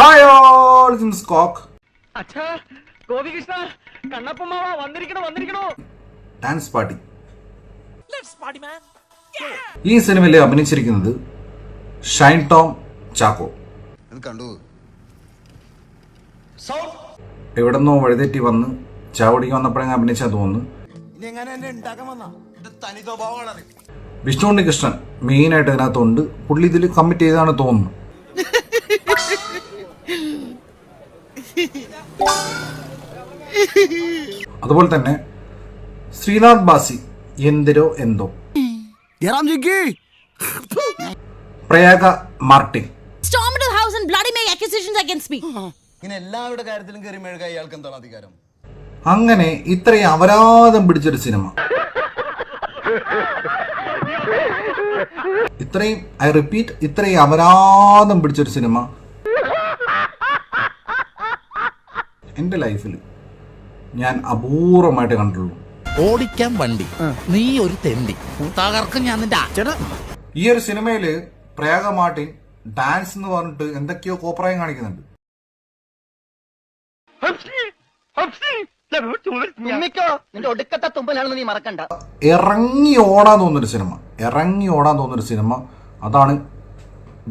Hi all Gopikrishna കണ്ണപ്പമാവ വന്നിരിക്കണോ വന്നിരിക്കണോ? ഡാൻസ് പാർട്ടി ഈ സിനിമയിൽ അഭിനയിച്ചിരിക്കുന്നത് ഷൈൻ ടോം ചാക്കോ കണ്ടു? എവിടെന്നോ വഴിതെറ്റി വന്ന് ചാവടിക്ക് വന്നപ്പോഴേ അഭിനയിച്ചാ തോന്നുന്നു. ഇനി കൃഷ്ണൻ എന്നെ ഉണ്ടാക്കാൻ വന്ന? ഇത് തനി സ്വഭാവമാണ് വിഷ്ണു ഉണ്ണികൃഷ്ണൻ മെയിനായിട്ട് ഇതിനകത്തുണ്ട്. പുള്ളി ഇതിൽ കമ്മിറ്റ് ചെയ്താണ് തോന്നുന്നു. അതുപോലെ തന്നെ ശ്രീനാഥ് ബാസി എന്തിരോ എന്തോ. പ്രയാഗ മാർട്ടിൻ. അങ്ങനെ ഇത്രയും അപരാധം പിടിച്ചൊരു സിനിമ. ഇത്രയും ഐ റിപ്പീറ്റ് ഇത്രയും അപരാധം പിടിച്ചൊരു സിനിമ എന്റെ ലൈഫിൽ ഞാൻ അപൂർവമായിട്ട് കണ്ടുള്ളൂ ഓടിക്കാൻ വണ്ടി. നീ ഒരു തെണ്ടി. തകർക്കും ഞാൻ നിന്റെ അച്ഛനെ ഈ ഒരു സിനിമയിൽ പ്രയാഗ മാർട്ടിൻ ഡാൻസ് എന്ന് പറഞ്ഞിട്ട് എന്തൊക്കെയോ കോപ്രായം കാണിക്കുന്നുണ്ട്. ഒടുക്കത്തെ തുമ്പലാണെന്ന് നീ മറക്കണ്ട. ഇറങ്ങി ഓടാൻ തോന്നുന്നൊരു സിനിമ. ഇറങ്ങി ഓടാൻ തോന്നുന്നൊരു സിനിമ. അതാണ്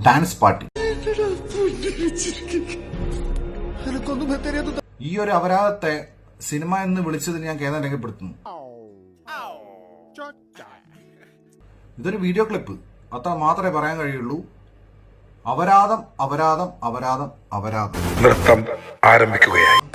ഡാൻസ് പാർട്ടി ഈ ഒരു അപരാധത്തെ സിനിമ എന്ന് വിളിച്ചതിന് ഞാൻ കേന്ദ്രം രേഖപ്പെടുത്തുന്നു. ഇതൊരു വീഡിയോ ക്ലിപ്പ്. അത്ര മാത്രമേ പറയാൻ കഴിയുള്ളൂ. അപരാധം അപരാധം അപരാധം അപരാധം. നൃത്തം ആരംഭിക്കുകയായി.